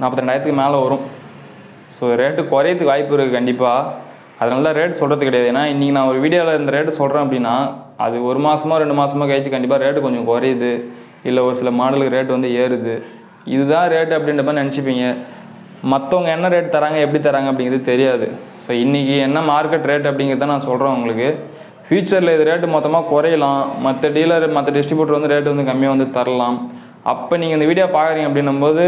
நாற்பத்தி ரெண்டாயிரத்துக்கு மேலே வரும். ஸோ ரேட்டு குறையத்துக்கு வாய்ப்பு இருக்குது கண்டிப்பாக அதனால தான் ரேட் சொல்கிறது கிடையாது. ஏன்னா இன்றைக்கி நான் ஒரு வீடியோவில் இந்த ரேட்டு சொல்கிறேன் அப்படின்னா அது ஒரு மாதமோ ரெண்டு மாதமோ கழிச்சு கண்டிப்பாக ரேட்டு கொஞ்சம் குறையுது. இல்லை ஒரு சில மாடலுக்கு ரேட் வந்து ஏறுது. இதுதான் ரேட்டு அப்படின்ற மாதிரி நினச்சிப்பீங்க. மற்றவங்க என்ன ரேட் தராங்க எப்படி தராங்க அப்படிங்கிறது தெரியாது. ஸோ இன்றைக்கி என்ன மார்க்கெட் ரேட் அப்படிங்கிறத நான் சொல்கிறேன் உங்களுக்கு. ஃப்யூச்சரில் இது ரேட்டு மொத்தமாக குறையலாம். மற்ற டீலர் மற்ற டிஸ்ட்ரிபியூட்டர் வந்து ரேட்டு வந்து கம்மியாக வந்து தரலாம். அப்போ நீங்கள் இந்த வீடியோ பார்க்குறீங்க அப்படின்னும்போது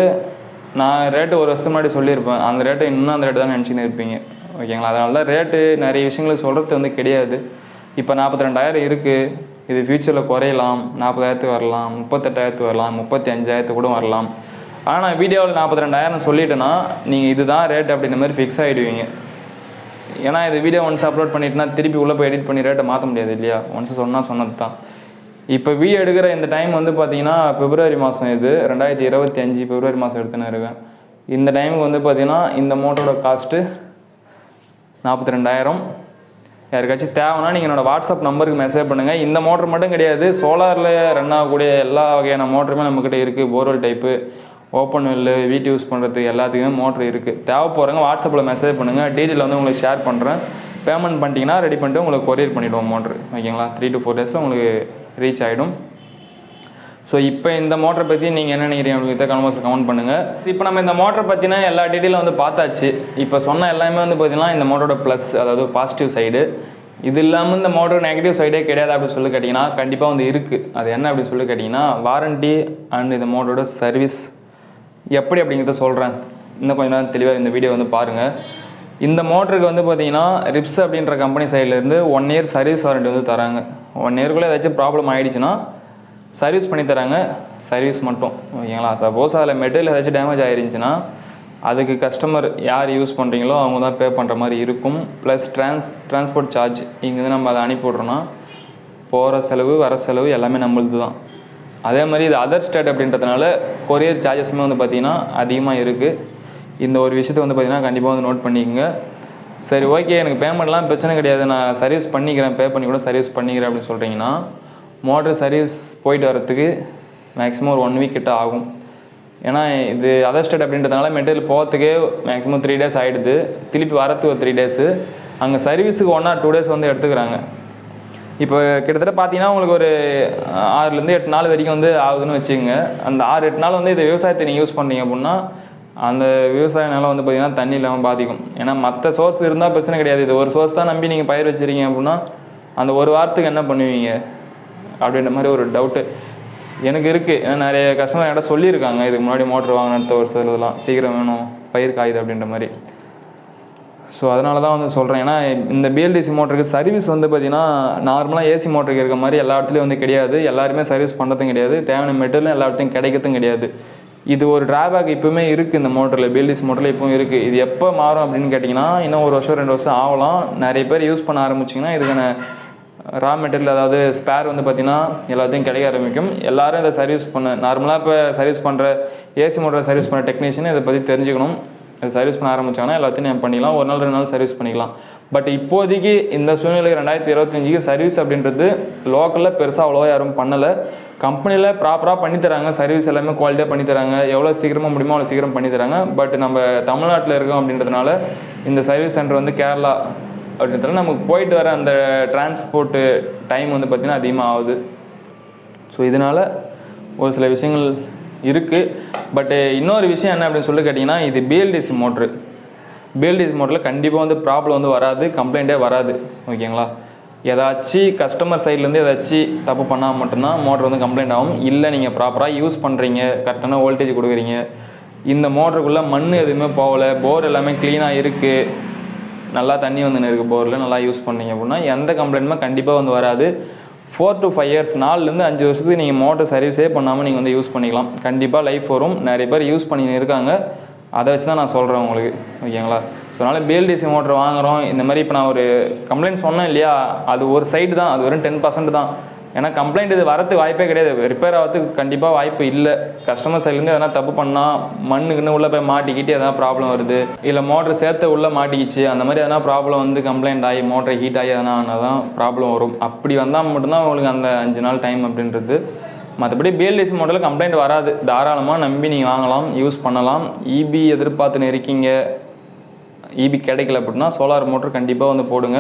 நான் ரேட்டு ஒரு வருஷத்துக்கு முன்னாடி சொல்லியிருப்பேன். அந்த ரேட்டை இன்னும் அந்த ரேட்டு தான் நினச்சின்னு இருப்பீங்க. ஓகேங்களா அதனால தான் ரேட்டு நிறைய விஷயங்களுக்கு சொல்கிறது வந்து கிடையாது. இப்போ நாற்பத்தி ரெண்டாயிரம் இருக்குது இது ஃப்யூச்சரில் குறையலாம். நாற்பதாயிரத்துக்கு வரலாம். முப்பத்தெட்டாயிரத்துக்கு வரலாம். முப்பத்தி அஞ்சாயிரத்துக்கு கூட வரலாம். ஆனால் வீடியோவில் நாற்பத்தி ரெண்டாயிரம் சொல்லிட்டேன்னா நீங்கள் இதுதான் ரேட் அப்படின்ற மாதிரி ஃபிக்ஸ் ஆகிடுவீங்க ஏன்னா இது வீடியோ ஒன்ஸ் அப்லோட் பண்ணிட்டுனா திருப்பி உள்ளே போய் எடிட் பண்ணி ரேட்டை மாற்ற முடியாது இல்லையா? ஒன்ஸ் சொன்னால் சொன்னது தான் இப்போ வீடியோ எடுக்கிற இந்த டைம் வந்து பார்த்தீங்கன்னா பிப்ரவரி மாதம் இது. ரெண்டாயிரத்தி இருபத்தி அஞ்சு பிப்ரவரி மாதம் எடுத்துன்னு இருக்கேன். இந்த டைமுக்கு வந்து பார்த்தீங்கன்னா இந்த மோட்டரோட காஸ்ட்டு நாற்பத்தி ரெண்டாயிரம் யாருக்காச்சும் தேவைன்னா நீங்கள் என்னோடய வாட்ஸ்அப் நம்பருக்கு மெசேஜ் பண்ணுங்கள் இந்த மோட்டர் மட்டும் கிடையாது. சோலாரில் ரன் ஆகக்கூடிய எல்லா வகையான மோட்டருமே நம்மக்கிட்ட இருக்குது போர்வெல் டைப்பு ஓப்பன் வெல்லு வீட்டு யூஸ் பண்ணுறதுக்கு எல்லாத்துக்குமே மோட்ரு இருக்குது தேவைப்படுறவங்க வாட்ஸ்அப்பில் மெசேஜ் பண்ணுங்கள் டீட்டெயில் வந்து உங்களுக்கு ஷேர் பண்ணுறேன் பேமெண்ட் பண்ணிட்டீங்கன்னா ரெடி பண்ணிட்டு உங்களுக்கு கொரியர் பண்ணிவிடுவோம் மோட்ரு ஓகேங்களா த்ரீ டு ஃபோர் டேஸில் உங்களுக்கு ரீச் ஆகிடும் ஸோ இப்போ இந்த மோட்டரை பற்றி நீங்கள் என்ன நினைக்கிறீங்க? உங்களுக்கு இதை கமெண்ட் பண்ணுங்கள் இப்போ நம்ம இந்த மோட்டரை பற்றினா எல்லா டீட்டெயிலும் வந்து பார்த்தாச்சு. இப்போ சொன்ன எல்லாமே வந்து பார்த்தீங்கன்னா இந்த மோட்டரோட ப்ளஸ் அதாவது பாசிட்டிவ் சைடு இது இல்லாமல் இந்த மோட்டர் நெகட்டிவ் சைடே கிடையாது அப்படின்னு சொல்லி கேட்டிங்கன்னா கண்டிப்பாக வந்து இருக்குது அது என்ன அப்படின்னு சொல்லி கேட்டிங்கன்னா வாரண்டி அண்ட் இந்த மோட்டரோட சர்வீஸ் எப்படி அப்படிங்கிறத சொல்கிறேன் இன்னும் கொஞ்ச நேரம் தெளிவாக இந்த வீடியோ வந்து பாருங்கள் இந்த மோட்டருக்கு வந்து பார்த்தீங்கன்னா ரிப்ஸ் அப்படின்ற கம்பெனி சைட்லேருந்து ஒன் இயர் சர்வீஸ் வாரண்டி வந்து தராங்க. ஒன் இயர்க்குள்ளே ஏதாச்சும் ப்ராப்ளம் ஆகிடுச்சுன்னா சர்வீஸ் பண்ணி தராங்க. சர்வீஸ் மட்டும் ஓகேங்களா? சப்போஸ் அதில் மெட்டீரியல் ஏதாச்சும் டேமேஜ் ஆகிருந்துச்சின்னா அதுக்கு கஸ்டமர் யார் யூஸ் பண்ணுறீங்களோ அவங்க தான் பே பண்ணுற மாதிரி இருக்கும். ப்ளஸ் ட்ரான்ஸ் ட்ரான்ஸ்போர்ட் சார்ஜ் இங்கேருந்து நம்ம அதை அனுப்பி விட்றோன்னா போகிற செலவு வர செலவு எல்லாமே நம்மளுது தான் அதே மாதிரி இது அதர் ஸ்டேட் அப்படின்றதுனால கொரியர் சார்ஜஸுமே வந்து பார்த்திங்கன்னா அதிகமாக இருக்குது இந்த ஒரு விஷயத்தை வந்து பார்த்திங்கன்னா கண்டிப்பாக வந்து நோட் பண்ணிக்கோங்க. சரி ஓகே எனக்கு பேமெண்ட்லாம் பிரச்சனை கிடையாது. நான் சர்வீஸ் பண்ணிக்கிறேன். பே பண்ணி கூட சர்வீஸ் பண்ணிக்கிறேன் அப்படின்னு சொல்கிறீங்கன்னா மோட்ரு சர்வீஸ் போயிட்டு வரத்துக்கு மேக்ஸிமம் ஒரு ஒன் வீக் கிட்ட ஆகும். ஏன்னா இது அதர் ஸ்டேட் அப்படின்றதுனால மெட்டீரியல் போகிறதுக்கே மேக்ஸிமம் த்ரீ டேஸ் ஆகிடுது திருப்பி வரத்துக்கு ஒரு த்ரீ டேஸு அங்கே சர்வீஸுக்கு ஒன் ஆர் டூ டேஸ் வந்து எடுத்துக்கிறாங்க. இப்போ கிட்டத்தட்ட பார்த்தீங்கன்னா உங்களுக்கு ஒரு ஆறுலேருந்து எட்டு நாள் வரைக்கும் வந்து ஆகுதுன்னு வச்சுக்கோங்க. அந்த ஆறு எட்டு நாள் வந்து இந்த விவசாயத்தை நீங்கள் யூஸ் பண்ணீங்க அப்படின்னா அந்த விவசாய நிலம் வந்து பார்த்தீங்கன்னா தண்ணி இல்லாமல் பாதிக்கும். ஏன்னா மற்ற சோர்ஸ் இருந்தால் பிரச்சனை கிடையாது. இது ஒரு சோர்ஸ் தான் நம்பி நீங்கள் பயிர் வச்சிருக்கீங்க அப்படின்னா அந்த ஒரு வாரத்துக்கு என்ன பண்ணுவீங்க? அப்படின்ற மாதிரி ஒரு டவுட்டு எனக்கு இருக்குது ஏன்னா நிறைய கஸ்டமர் என்கிட்ட சொல்லியிருக்காங்க இதுக்கு முன்னாடி மோட்ரு வாங்கின ஒரு சில இதெல்லாம் சீக்கிரம் வேணும் பயிர் காயுது அப்படின்ற மாதிரி. ஸோ அதனால தான் வந்து சொல்கிறேன் ஏன்னா இந்த பிஎல்டிசி மோட்டருக்கு சர்வீஸ் வந்து பார்த்தீங்கன்னா நார்மலாக ஏசி மோட்டருக்கு இருக்க மாதிரி எல்லா இடத்துலையும் வந்து கிடையாது. எல்லாருமே சர்வீஸ் பண்ணுறதும் கிடையாது. தேவையான மெட்டீரியலும் எல்லா இடத்தையும் கிடைக்கிறதும் கிடையாது. இது ஒரு டிராபேக் இப்போவுமே இருக்குது இந்த மோட்டரில் பிஎல்டிசி மோட்டரில் இப்போவும் இருக்குது இது எப்போ மாறும் அப்படின்னு கேட்டிங்கன்னா இன்னும் ஒரு வருஷம் ரெண்டு வருஷம் ஆகலாம். நிறைய பேர் யூஸ் பண்ண ஆரம்பிச்சிங்கன்னா இதுக்கான ரா மெட்டீரியல் அதாவது ஸ்பேர் வந்து பார்த்திங்கன்னா எல்லாத்தையும் கிடைக்க ஆரம்பிக்கும். எல்லாரும் இதை சர்வீஸ் பண்ண நார்மலாக இப்போ சர்வீஸ் பண்ணுற ஏசி மோட்டரை சர்வீஸ் பண்ணுற டெக்னீஷியன் இதை பற்றி தெரிஞ்சுக்கணும். சர்வீஸ் பண்ண ஆரம்பிச்சாங்கன்னா எல்லாத்தையும் நம்ம பண்ணிக்கலாம் ஒரு நாள் ரெண்டு நாள் சர்வீஸ் பண்ணிக்கலாம். பட் இப்போதைக்கு இந்த சூழ்நிலை ரெண்டாயிரத்தி இருபத்தஞ்சிக்கு சர்வீஸ் அப்படின்றது லோக்கலில் பெருசாக அவ்வளோவா யாரும் பண்ணலை. கம்பெனியில் ப்ராப்பராக பண்ணித்தராங்க சர்வீஸ் எல்லாமே குவாலிட்டியாக பண்ணித்தராங்க எவ்வளோ சீக்கிரமாக முடியுமோ அவ்வளோ சீக்கிரம் பண்ணி தராங்க. பட் நம்ம தமிழ்நாட்டில் இருக்கோம் அப்படின்றதுனால இந்த சர்வீஸ் சென்டர் வந்து கேரளா அப்படின்றதுனால நமக்கு போயிட்டு வர அந்த டிரான்ஸ்போர்ட்டு டைம் வந்து பார்த்திங்கன்னா அதிகமாக ஆகுது. ஸோ இதனால் ஒரு சில விஷயங்கள் இருக்குது பட்டு eh, இன்னொரு விஷயம் என்ன அப்படின்னு சொல்லி கேட்டிங்கன்னா இது பிஎல்டிசி மோட்ரு பிஎல்டிசி மோட்டரில் கண்டிப்பாக வந்து ப்ராப்ளம் வந்து வராது கம்ப்ளைண்ட்டே வராது. ஓகேங்களா ஏதாச்சும் கஸ்டமர் சைட்லேருந்து ஏதாச்சும் தப்பு பண்ணால் மட்டும்தான் மோட்ரு வந்து கம்ப்ளைண்ட் ஆகும். இல்லை நீங்கள் ப்ராப்பராக யூஸ் பண்ணுறீங்க கரெக்டான வோல்டேஜ் கொடுக்குறீங்க. இந்த மோட்டருக்குள்ளே மண் எதுவுமே போகலை போர் எல்லாமே க்ளீனாக இருக்குது நல்லா தண்ணி வந்து இருக்குது போரில் நல்லா யூஸ் பண்ணீங்க அப்படின்னா எந்த கம்ப்ளைண்ட்டுமே கண்டிப்பாக வந்து வராது. ஃபோர் டு ஃபைவ் இயர்ஸ் நாலுலேருந்து அஞ்சு வருஷத்துக்கு நீங்கள் மோட்டர் சர்வீஸே பண்ணாமல் நீங்கள் வந்து யூஸ் பண்ணிக்கலாம். கண்டிப்பாக லைஃப் வரும். நிறைய பேர் யூஸ் பண்ணின்னு இருக்காங்க. அதை வச்சு தான் நான் சொல்கிறேன் உங்களுக்கு. ஓகேங்களா ஸோ அதனால் பிஎல்டிசி மோட்டர் வாங்குகிறோம் இந்த மாதிரி இப்போ நான் ஒரு கம்ப்ளைண்ட் சொன்னேன் இல்லையா? அது ஒரு சைடு தான். அது வெறும் டென் பர்சன்ட் தான். ஏன்னா கம்ப்ளைண்ட் இது வரதுக்கு வாய்ப்பே கிடையாது. ரிப்பேர் ஆகிறதுக்கு கண்டிப்பாக வாய்ப்பு இல்லை. கஸ்டமர் சைட்லேருந்து எதனா தப்பு பண்ணால் மண்ணுக்குன்னு உள்ளே போய் மாட்டிக்கிட்டு எதனா ப்ராப்ளம் வருது. இல்லை மோட்டர் சேர்த்து உள்ளே மாட்டிக்கிச்சு. அந்த மாதிரி எதனா ப்ராப்ளம் வந்து கம்ப்ளைண்ட் ஆகி மோட்ரு ஹீட் ஆகி எதனா ஆனால் தான் ப்ராப்ளம் வரும். அப்படி வந்தால் மட்டும்தான் உங்களுக்கு அந்த அஞ்சு நாள் டைம் அப்படின்றது. மற்றபடி பிஎல்டிசி மாடலில் கம்ப்ளைண்ட் வராது. தாராளமாக நம்பி நீங்கள் வாங்கலாம் யூஸ் பண்ணலாம். இபி எதிர்பார்த்துன்னு இருக்கீங்க இபி கிடைக்கல அப்படின்னா சோலார் மோட்டர் கண்டிப்பாக வந்து போடுங்க.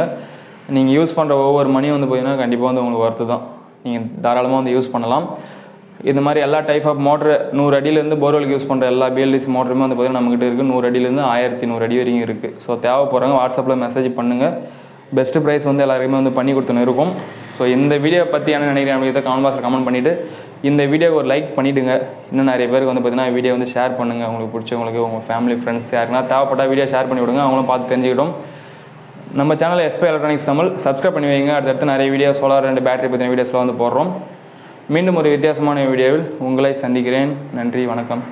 நீங்கள் யூஸ் பண்ணுற ஒவ்வொரு மணியும் வந்து பார்த்தீங்கன்னா கண்டிப்பாக வந்து உங்களுக்கு ஒர்த்து தான். நீங்கள் தாராளமாக வந்து யூஸ் பண்ணலாம். இந்த மாதிரி எல்லா டைப் ஆஃப் மோட்ரு நூறு அடியிலேருந்து போர்வெலுக்கு யூஸ் பண்ணுற எல்லா பிஎல்டிசி மோட்டருமே வந்து பார்த்தீங்கன்னா நம்மகிட்ட இருக்குது நூறு அடியிலேருந்து ஆயிரத்தி நூறு அடி வரைக்கும் இருக்குது ஸோ தேவைப்படுறவங்க வாட்ஸ்அப்பில் மெசேஜ் பண்ணுங்கள் பெஸ்ட்டு ப்ரைஸ் வந்து எல்லாருக்குமே வந்து பண்ணி கொடுத்துன்னு இருக்கும். ஸோ இந்த வீடியோ பற்றி என்ன நினைக்கிறேன் அப்படிங்கிறத கமெண்ட் பாக்ஸில் கமெண்ட் பண்ணிவிட்டு இந்த வீடியோக்கு ஒரு லைக் பண்ணிவிடுங்க இன்னும் நிறைய பேருக்கு வந்து பார்த்தீங்கன்னா வீடியோ வந்து ஷேர் பண்ணுங்கள் உங்களுக்கு பிடிச்சவங்களுக்கு உங்கள் ஃபேமிலி ஃப்ரெண்ட்ஸ் யாருக்குன்னா தேவைப்பட்டால் வீடியோ ஷேர் பண்ணி விடுங்க. அவங்களும் பார்த்து தெரிஞ்சுக்கிட்டோம். நம்ம channel SP electronics Tamil. Subscribe பண்ணி வைங்க. அடுத்தடுத்து நிறைய வீடியோ சோலார் ரெண்டு பேட்டரி பற்றின வீடியோஸ்லாம் வந்து போடுறோம். மீண்டும் ஒரு வித்தியாசமான வீடியோவில் உங்களை சந்திக்கிறேன். நன்றி வணக்கம்.